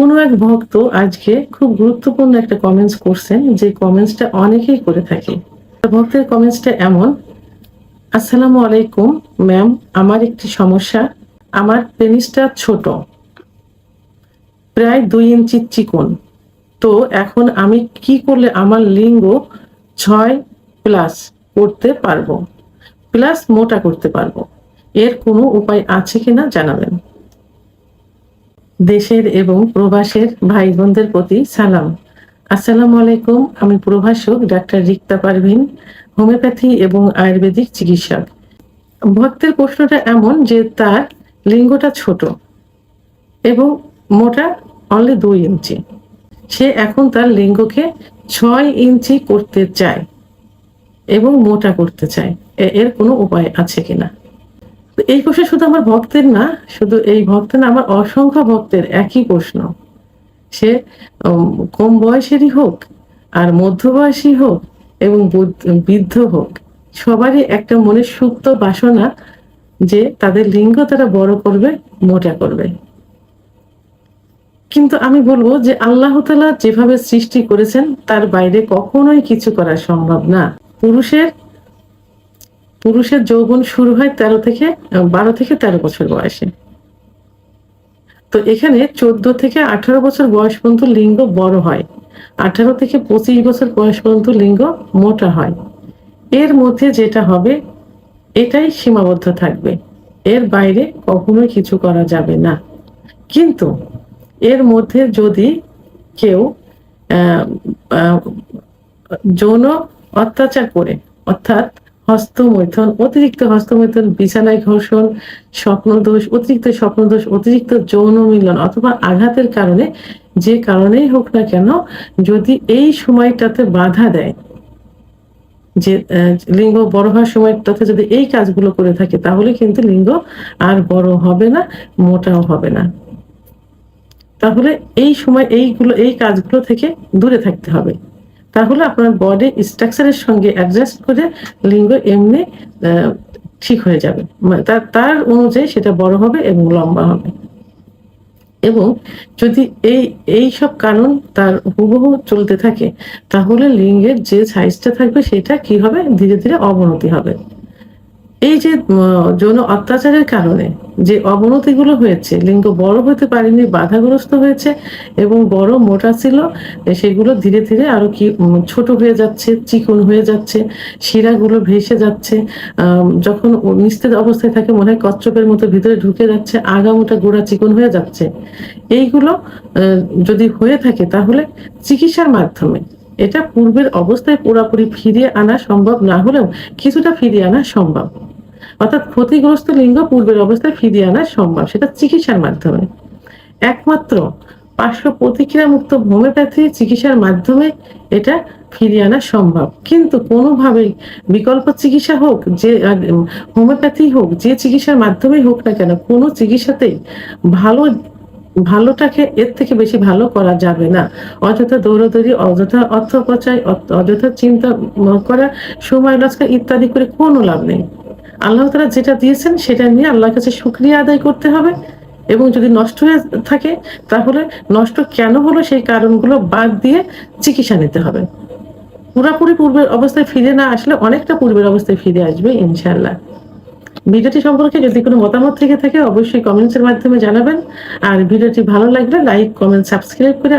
কোনো এক ভক্ত আজকে খুব গুরুত্বপূর্ণ একটা কমেন্টস করছেন, যে কমেন্টসটা অনেকেই করে থাকে। ভক্তের কমেন্টসটা এমন, আসসালামু আলাইকুম ম্যাম আমার একটি সমস্যা। আমার পেনিসটা ছোট, প্রায় দুই ইঞ্চি চিকন। তো এখন আমি কি করলে আমার লিঙ্গ ছয় প্লাস করতে পারব? প্লাস মোটা করতে পারব? এর কোনো উপায় আছে কিনা জানাবেন। দেশের এবং প্রবাসের ভাই বোনদের প্রতি সালাম। আসসালামু আলাইকুম, আমি প্রভাষক ডাক্তার রিক্তা পারভিন, হোমিওপ্যাথি এবং আয়ুর্বেদিক চিকিৎসক। ভক্তের প্রশ্নটা এমন যে তার লিঙ্গটা ছোট এবং মোটা অনলি দুই ইঞ্চি। সে এখন তার লিঙ্গকে ছয় ইঞ্চি করতে চায় এবং মোটা করতে চায়। এর কোনো উপায় আছে কিনা? তো এই প্রশ্ন শুধু আমার ভক্তের না, শুধু এই ভক্তের না, আমার অসংখ্য ভক্তের একই প্রশ্ন। সে কম বয়সেরই হোক আর মধ্যবয়সী হোক এবং বৃদ্ধ হোক, সবারই একটা মনে সুপ্ত বাসনা যে তাদের লিঙ্গ তারা বড় করবে, মোটা করবে। কিন্তু আমি বলব যে আল্লাহ তালা যেভাবে সৃষ্টি করেছেন, তার বাইরে কখনোই কিছু করা সম্ভব না। পুরুষের পুরুষের যৌবন শুরু হয় তেরো থেকে বারো থেকে তেরো বছর বয়সে। তো এখানে চোদ্দ থেকে আঠারো বছর বয়স পর্যন্ত লিঙ্গ বড় হয়। আঠারো থেকে পঁচিশ বছর বয়স পর্যন্ত লিঙ্গ মোটা হয়। এর মধ্যে যেটা হবে, এটাই সীমাবদ্ধ থাকবে। এর বাইরে কখনোই কিছু করা যাবে না। কিন্তু এর মধ্যে যদি কেউ যৌন অত্যাচার করে, অর্থাৎ হস্তমৈথন, অতিরিক্ত হস্তমৈথন, বিছানায় ঘর্ষণ, স্বপ্নদোষ, অতিরিক্ত স্বপ্নদোষ, অতিরিক্ত যৌন মিলন অথবা আঘাতের কারণে, যে কারণেই হোক না কেন, যদি এই সময়টাতে বাধা দেয়, যে লিঙ্গ বড় হওয়ার সময়টাতে যদি এই কাজগুলো করে থাকে, তাহলে কিন্তু লিঙ্গ আর বড় হবে না, মোটাও হবে না। তাহলে এই সময় এইগুলো, এই কাজগুলো থেকে দূরে থাকতে হবে। তাহলে আপনার বডি স্ট্রাকচারের সঙ্গে অ্যাডজাস্ট করে লিঙ্গ এমনি ঠিক হয়ে যাবে। তার তার অনুযায়ী সেটা বড় হবে এবং লম্বা হবে। এবং যদি এই এই সব কারণ তার হুবহু চলতে থাকে, তাহলে লিঙ্গের যে সাইজটা থাকবে সেটা কি হবে? ধীরে ধীরে অবনতি হবে। এই যে যৌন অত্যাচারের কারণে যে অবনতিগুলো হয়েছে, লিঙ্গ বড় হতে পারেনি, বাধাগ্রস্ত হয়েছে এবং বড় মোটা ছিল সেগুলো ধীরে ধীরে আরও কি ছোট হয়ে যাচ্ছে, চিকন হয়ে যাচ্ছে, শিরাগুলো ভেসে যাচ্ছে যখন নিস্তেজ অবস্থায় থাকে, মনে হয় কচ্ছপের মতো ভিতরে ঢুকে যাচ্ছে আগা মোটা গোড়া চিকন হয়ে যাচ্ছে। এইগুলো যদি হয়ে থাকে তাহলে চিকিৎসার মাধ্যমে এটা পূর্বের অবস্থায় পুরোপুরি ফিরিয়ে আনা সম্ভব না হলেও কিছুটা ফিরিয়ে আনা সম্ভব। অর্থাৎ ক্ষতিগ্রস্ত লিঙ্গ পূর্বের অবস্থায় ফিরিয়ে আনা সম্ভব, সেটা চিকিৎসার মাধ্যমে। একমাত্র পার্শ্ব প্রতিক্রিয়া মুক্ত হোমিওপ্যাথি চিকিৎসার মাধ্যমে এটা ফিরিয়ে আনা সম্ভব। কিন্তু কোনোভাবেই বিকল্প চিকিৎসা হোক, যে হোমিওপ্যাথি হোক, যে চিকিৎসার মাধ্যমেই হোক না কেন, কোনো চিকিৎসাতেই ভালো, ভালোটাকে এর থেকে বেশি ভালো করা যাবে না। অযথা দৌড়দৌড়ি, অযথা অর্থ অপচয় অযথা চিন্তা করা, সময় নষ্ট ইত্যাদি করে কোনো লাভ নেই। আল্লাহ তারা যেটা দিয়েছেন সেটা নিয়ে আল্লাহর কাছে শুক্রিয়া আদায় করতে হবে। এবং যদি নষ্ট হয়ে থাকে, তাহলে নষ্ট কেন হলো সেই কারণগুলো বাদ দিয়ে চিকিৎসা নিতে হবে। পুরাপুরি পূর্বের অবস্থায় ফিরে না আসলে অনেকটা পূর্বের অবস্থায় ফিরে আসবে ইনশাল্লাহ ভিডিওটি সম্পর্কে যদি কোনো মতামত থেকে থাকে, অবশ্যই কমেন্টসের মাধ্যমে জানাবেন। আর ভিডিওটি ভালো লাগলে লাইক, কমেন্ট, সাবস্ক্রাইব করে